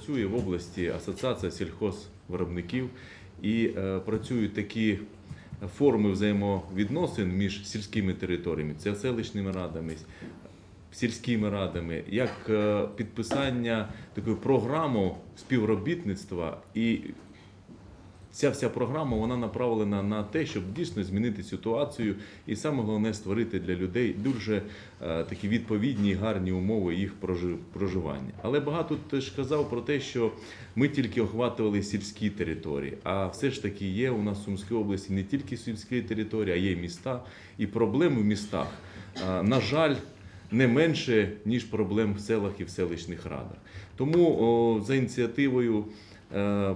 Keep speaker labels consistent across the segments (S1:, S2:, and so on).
S1: працює в області Асоціація сільхозвиробників і е, працюють такі форми взаємовідносин між сільськими територіями, це селищними радами, сільськими радами, як е, підписання такої програми співробітництва і Ця вся програма вона направлена на те, щоб дійсно змінити ситуацію, і саме головне створити для людей дуже е, такі відповідні гарні умови їх проживання. Але багато теж казав про те, що ми тільки охватували сільські території, а все ж таки є у нас в Сумській області не тільки сільські території, а є міста. І проблеми в містах, е, на жаль, не менше, ніж проблем в селах і в селищних радах. Тому о, за ініціативою. е,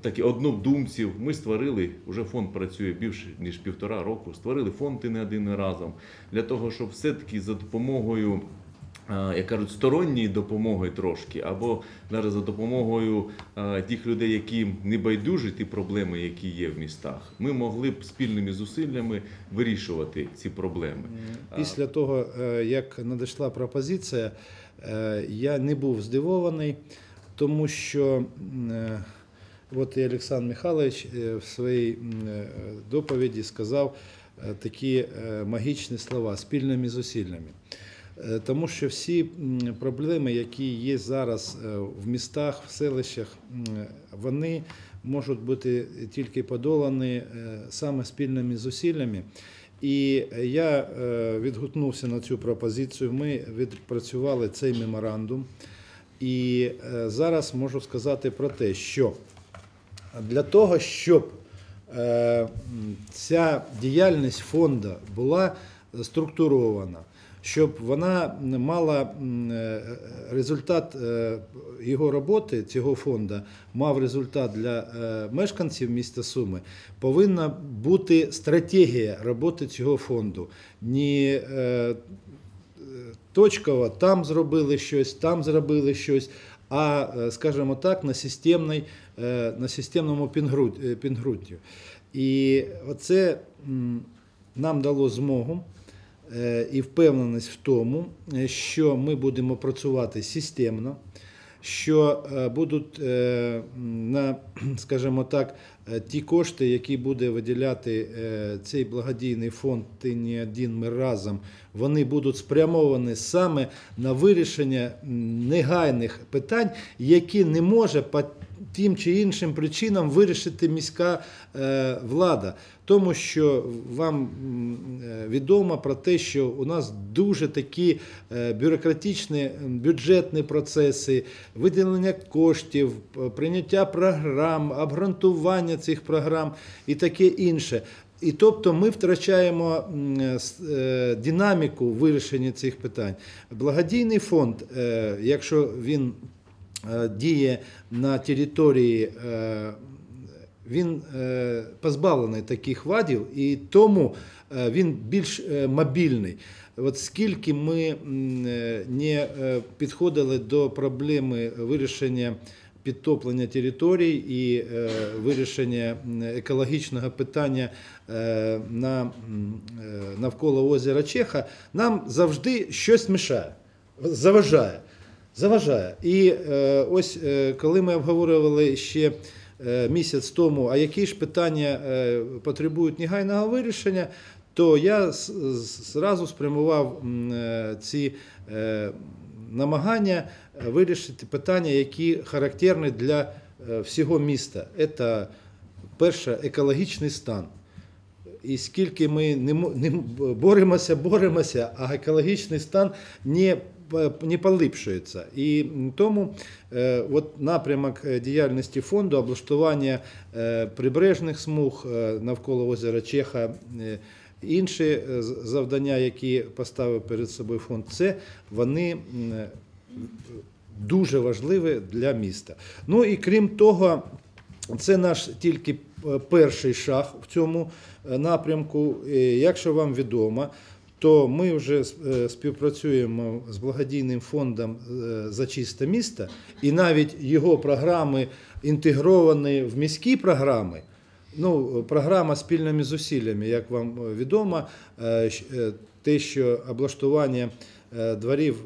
S1: такі однодумців. Ми створили, вже фонд працює більше ніж півтора року. Створили фонд і не один разом для того, щоб все-таки за допомогою. Як кажуть, сторонньої допомоги трошки, або навіть за допомогою тих людей, які не байдужі ті проблеми, які є в містах, ми могли б спільними зусиллями вирішувати ці проблеми.
S2: Після того, е, як надійшла пропозиція, е, я не був здивований, тому що е, от і Олександр Михайлович е, в своїй е, доповіді сказав е, такі магічні слова спільними зусиллями. Тому що всі проблеми, які є зараз е, в містах, в селищах, вони можуть бути тільки подолані е, саме спільними зусиллями. І я е, відгукнувся на цю пропозицію. Ми відпрацювали цей меморандум. І зараз можу сказати про те, що для того, щоб е, ця діяльність фонду була структурована, щоб вона мала е, результат е, його роботи, цього фонду, мав результат для мешканців міста Суми, повинна бути стратегія роботи цього фонду. Ні, точково там зробили щось, там зробили щось, а, е, скажімо так, на, системний, е, на системному пінгру- е. І оце нам дало змогу і впевненість в тому, що ми будемо працювати системно, що е, будуть е, на, скажімо так, е, ті кошти, які буде виділяти цей благодійний фонд «Ти не один, ми разом, вони будуть спрямовані саме на вирішення негайних питань, які не може тим чи іншим причинам вирішити міська е, влада. Тому що вам е, відомо про те, що у нас дуже такі е, бюрократичні бюджетні процеси, виділення коштів, прийняття програм, обґрунтування цих програм і таке інше. І тобто ми втрачаємо динаміку вирішення цих питань. Благодійний фонд, якщо він діє на території, е, він е, позбавлений таких вадів, і тому е, він більш е, мобільний. От скільки ми е, не е, підходили до проблеми вирішення підтоплення територій і е, вирішення екологічного питання е, на, е, навколо озера Чеха, нам завжди щось мішає, заважає. Заважає. І е, ось е, коли ми обговорювали ще е, місяць тому, а які ж питання потребують негайного вирішення, то я зразу спрямував ці намагання вирішити питання, які характерні для всього міста. Це перше екологічний стан. І скільки ми не, боремося, боремося, а екологічний стан не, не поліпшується. І тому е, от напрямок е, діяльності фонду, облаштування е, прибережних смуг навколо озера Чеха, інші завдання, які поставив перед собою фонд, це вони дуже важливі для міста. Ну і крім того, це наш тільки е, перший шаг в цьому е, напрямку. Якщо вам відомо, то ми вже е, співпрацюємо з благодійним фондом е, за чисте місто, і навіть його програми інтегровані в міські програми. Ну, програма спільними зусиллями, як вам е, відомо, те, що облаштування дворів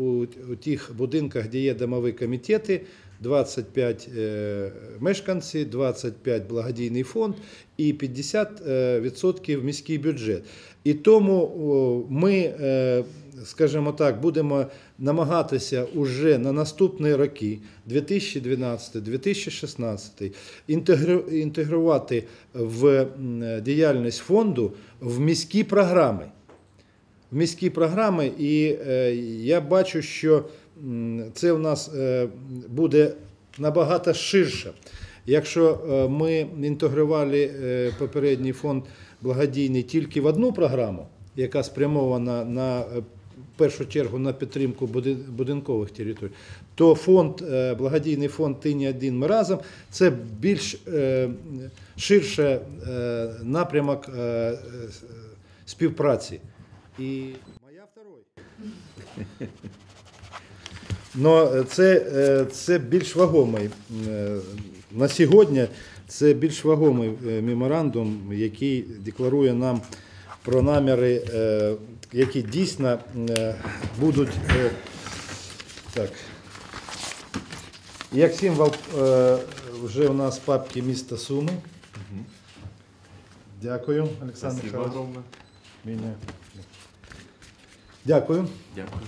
S2: у тих будинках, де є домові комітети, 25 е, мешканці, 25 благодійний фонд і 50% міський бюджет. І тому ми, е, скажімо так, будемо намагатися уже на наступні роки, 2012-2016, інтегрувати в діяльність фонду в міські програми в міські програми, і е, я бачу, що це в нас е, буде набагато ширше. Якщо е, ми інтегрували е, попередній фонд благодійний тільки в одну програму, яка спрямована на в першу чергу на підтримку будинкових територій, то фонд, благодійний фонд Ти не один ми разом це більш ширше напрямок співпраці. І моя второй. Но це, е, це більш вагомий е, на сьогодні. Це більш вагомий е, меморандум, який декларує нам про наміри, е, які дійсно е, будуть е, так. Як символ е, вже у нас папки міста Суми. Дякую, Олександр Михайлович. Дякую.
S1: Дякую.